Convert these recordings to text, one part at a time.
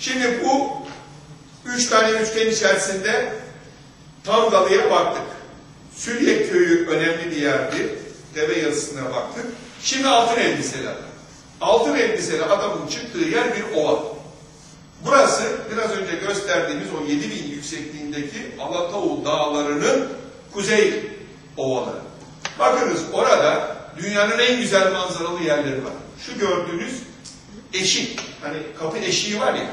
Şimdi bu üç tane üçgen içerisinde Tamgalı'ya baktık. Sülye köyü önemli bir yerdi. Deve yazısına baktık. Şimdi altın elbiseli adam. Altın elbiseli adamın çıktığı yer bir ova. Burası biraz önce gösterdiğimiz o 7000 yüksekliğindeki Alatavul dağlarının kuzey ovaları. Bakınız orada dünyanın en güzel manzaralı yerleri var. Şu gördüğünüz eşik, hani kapı eşiği var ya,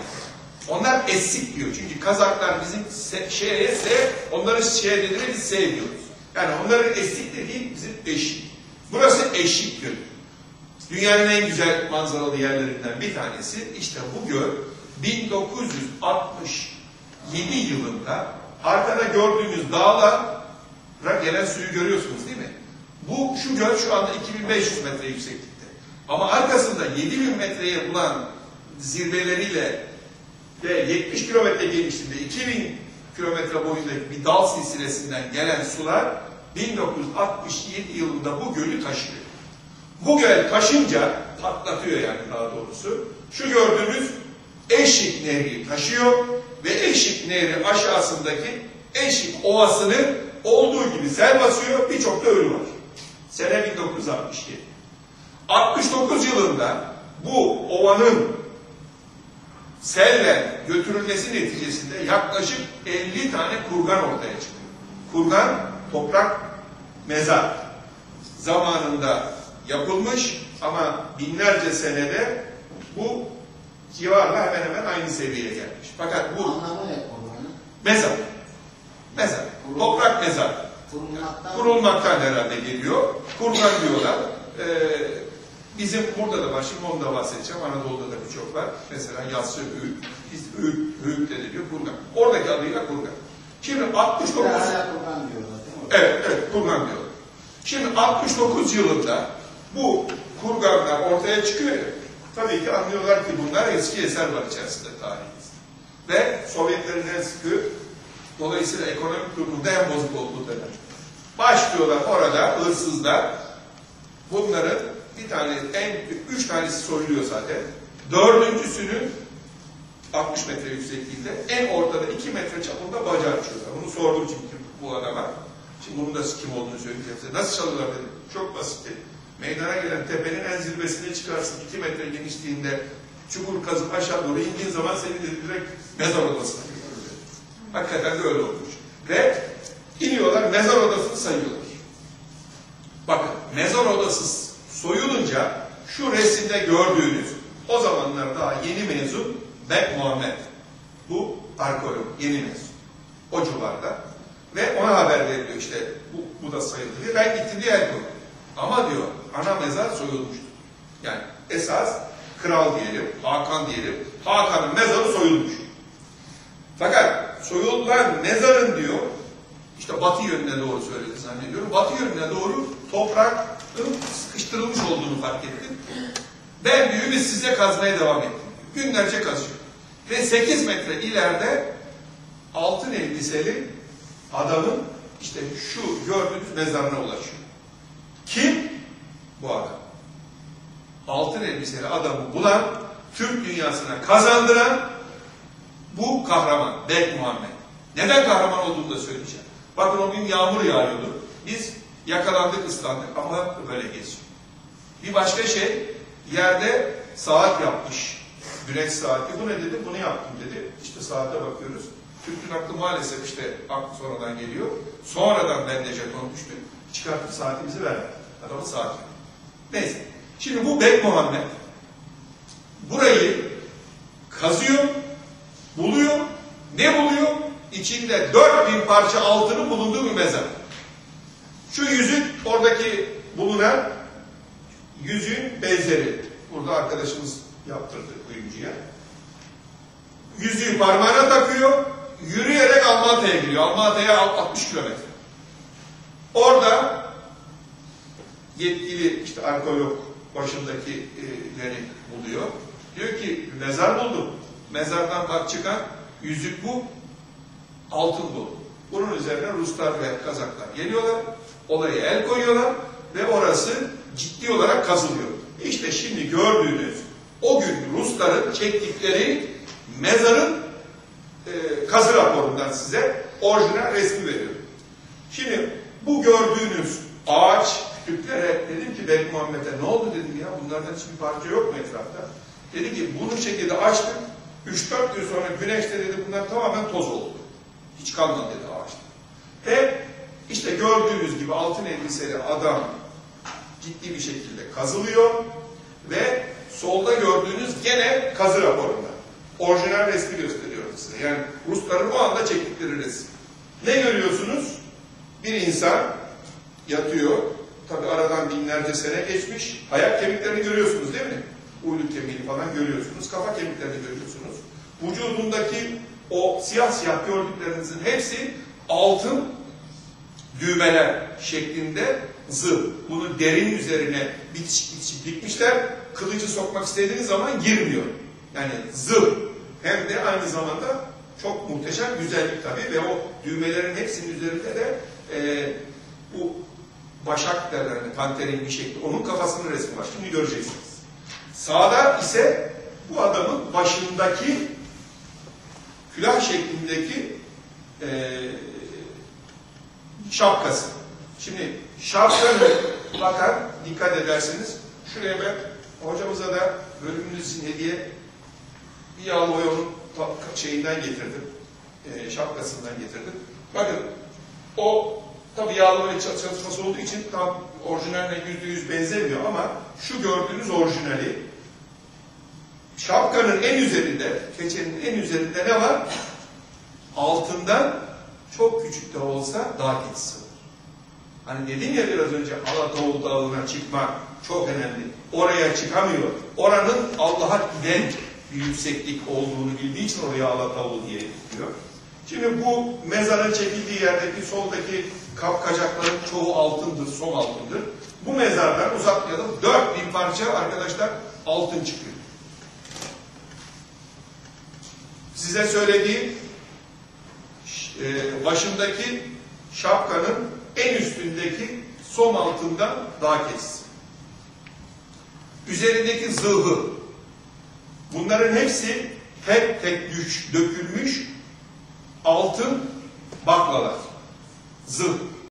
onlar esik diyor. Çünkü Kazaklar bizim şeye, se, onların dediğine biz se diyoruz. Yani onların esik dediği bizim eşik. Burası eşik gölü. Dünyanın en güzel manzaralı yerlerinden bir tanesi. İşte bu göl 1967 yılında arkada gördüğünüz dağlara gelen suyu görüyorsunuz değil mi? Bu şu göl şu anda 2500 metre yükseklikte. Ama arkasında 7000 metreye bulan zirveleriyle ve 70 kilometre genişliğinde 2000 kilometre boyundaki bir dal silsilesinden gelen sular 1967 yılında bu gölü taşıyor. Bu göl taşınca patlatıyor yani daha doğrusu. Şu gördüğünüz Eşik Nehri taşıyor ve Eşik Nehri aşağısındaki Eşik Ovası'nı olduğu gibi sel basıyor, birçok da ölü var. Sene 1967. 69 yılında bu ovanın selle götürülmesi neticesinde yaklaşık 50 tane kurgan ortaya çıkıyor. Kurgan, toprak, mezar. Zamanında yapılmış ama binlerce senede bu civarla hemen hemen aynı seviyeye gelmiş. Fakat bu Anlamı ne kurbanı? mezar. Mezar. Toprak mezar. Kurulmaktan. Kurulmaktan herhalde geliyor. Kurgan diyorlar. Ee, bizim burada da var. Şimdi onu da bahsedeceğim. Anadolu'da da birçok var. Mesela Yassı Hüğüt. Biz Hüğüt, Hüğüt de deniyor. Kurgan. Oradaki adıyla Kurgan. Şimdi 69... Bir hala kurban diyorlar? Evet, evet, kurgan diyorlar. Şimdi 69 yılında bu kurganlar ortaya çıkıyor ya, tabii ki anlıyorlar ki bunlar eski eser var içerisinde tarihimizde. Ve Sovyetlerin en sıkı, dolayısıyla ekonomik durumunda en bozuk olduğu dönem. Başlıyorlar orada hırsızlar, bunların bir tane, en üç tanesi soyuluyor zaten. Dördüncüsünün 60 metre yüksekliğinde en ortada 2 metre çapında bacağı açıyorlar. Bunu sordum çünkü bu adama. Şimdi bunun da kim olduğunu söyleyeceğim size. Nasıl çalıyorlar dedim. Çok basitti. Meydana gelen tepenin en zirvesine çıkarsın. 2 metre genişliğinde çukur kazıp aşağı doğru indiğin zaman seni de direkt mezar odasına götürüyor. Hakikaten de öyle olmuş. Ve iniyorlar mezar odasını sayıyorlar. Bakın mezar odası soyulunca şu resimde gördüğünüz o zamanlar daha yeni mezun Bek Muhammed. Bu arkeolog, yeni mezun. O civarda. Ve ona haber veriliyor işte bu, bu da sayıldı diye. Ben gittim diye el. Ama diyor ana mezar soyulmuştur. Yani esas kral diyelim, Hakan diyelim. Hakan'ın mezarı soyulmuş. Fakat soyulan mezarın diyor işte batı yönüne doğru söyledi zannediyorum. Batı yönüne doğru toprakın sıkıştırılmış olduğunu fark ettim. Ben biz size kazmaya devam ettim. Günlerce kazıyor. Ve 8 metre ileride altın elbiseli adamın işte şu gördüğünüz mezarına ulaşıyor. Kim? Bu adam. Altın elbiseli adamı bulan, Türk dünyasına kazandıran bu kahraman, Bek Muhammed. Neden kahraman olduğunu da söyleyeceğim. Bakın o gün yağmur yağıyordu. Biz yakalandık, ıslandık ama böyle geziyor. Bir başka şey, yerde saat yapmış. Güneş saati. Bu ne dedi? Bunu yaptım dedi. İşte saate bakıyoruz. Türk'ün aklı maalesef işte aklı sonradan geliyor. Sonradan bende jeton düştü. Çıkartıp saatimizi verdi. Adamın saati. Neyse. Şimdi bu Bek Muhammed burayı kazıyor, buluyor. Ne buluyor? İçinde 4000 parça altının bulunduğu bir mezar. Şu yüzük oradaki bulunan yüzüğün benzeri. Burada arkadaşımız yaptırdı kuyumcuya. Yüzüğü parmağına takıyor, yürüyerek Almata'ya gidiyor. Almata'ya 60 kilometre. Orada yetkili işte arkeolog başındakileri buluyor. Diyor ki mezar buldum. Mezardan bak çıkan yüzük bu, altın bu. Bunun üzerine Ruslar ve Kazaklar geliyorlar, olaya el koyuyorlar ve orası ciddi olarak kazılıyor. İşte şimdi gördüğünüz o gün Rusların çektikleri mezarın e, kazı raporundan size orijinal resmi veriyorum. Şimdi bu gördüğünüz ağaç kütüklere dedim ki Belki Muhammed'e ne oldu dedim ya bunlardan hiçbir parça yok mu etrafta? Dedi ki bunu şekilde açtık. 3-4 gün sonra güneşte dedi bunlar tamamen toz oldu. Hiç kalmadı dedi. Ve işte gördüğünüz gibi altın elbiseli adam ciddi bir şekilde kazılıyor ve solda gördüğünüz gene kazı raporunda. Orijinal resmi gösteriyorum size. Yani Rusların o anda çektikleri resim. Ne görüyorsunuz? Bir insan yatıyor. Tabi aradan binlerce sene geçmiş. Ayak kemiklerini görüyorsunuz değil mi? Uyluk kemiğini falan görüyorsunuz. Kafa kemiklerini görüyorsunuz. Vücudundaki o siyah siyah gördüklerinizin hepsi altın düğmeler şeklinde zı. Bunu derin üzerine bitişik bitişik dikmişler. Kılıcı sokmak istediğiniz zaman girmiyor. Yani zı. Hem de aynı zamanda çok muhteşem güzellik tabii ve o düğmelerin hepsinin üzerinde de e, bu başak derler panterin bir şekli. Onun kafasının resmi var. Şimdi göreceksiniz. Sağda ise bu adamın başındaki külah şeklindeki e, şapkası. Şimdi şapkanı bakar, dikkat ederseniz şuraya ben hocamıza da bölümümüz için hediye bir yağlı ta- şeyinden getirdim. E, şapkasından getirdim. Bakın o tabi yağlı çat- çalışması olduğu için tam orijinaline yüzde yüz benzemiyor ama şu gördüğünüz orijinali şapkanın en üzerinde, keçenin en üzerinde ne var? Altından çok küçük de olsa dağ keçisi var. Hani dedim ya biraz önce Alatoğlu Dağı'na çıkmak çok önemli. Oraya çıkamıyor. Oranın Allah'a giden bir yükseklik olduğunu bildiği için oraya Alatoğlu diye diyor. Şimdi bu mezarın çekildiği yerdeki soldaki kapkacakların çoğu altındır, son altındır. Bu mezardan uzatmayalım 4000 parça arkadaşlar altın çıkıyor. Size söylediğim e, başındaki şapkanın en üstündeki som altından daha kes. Üzerindeki zırhı. Bunların hepsi tek tek dökülmüş altın baklalar. Zırh.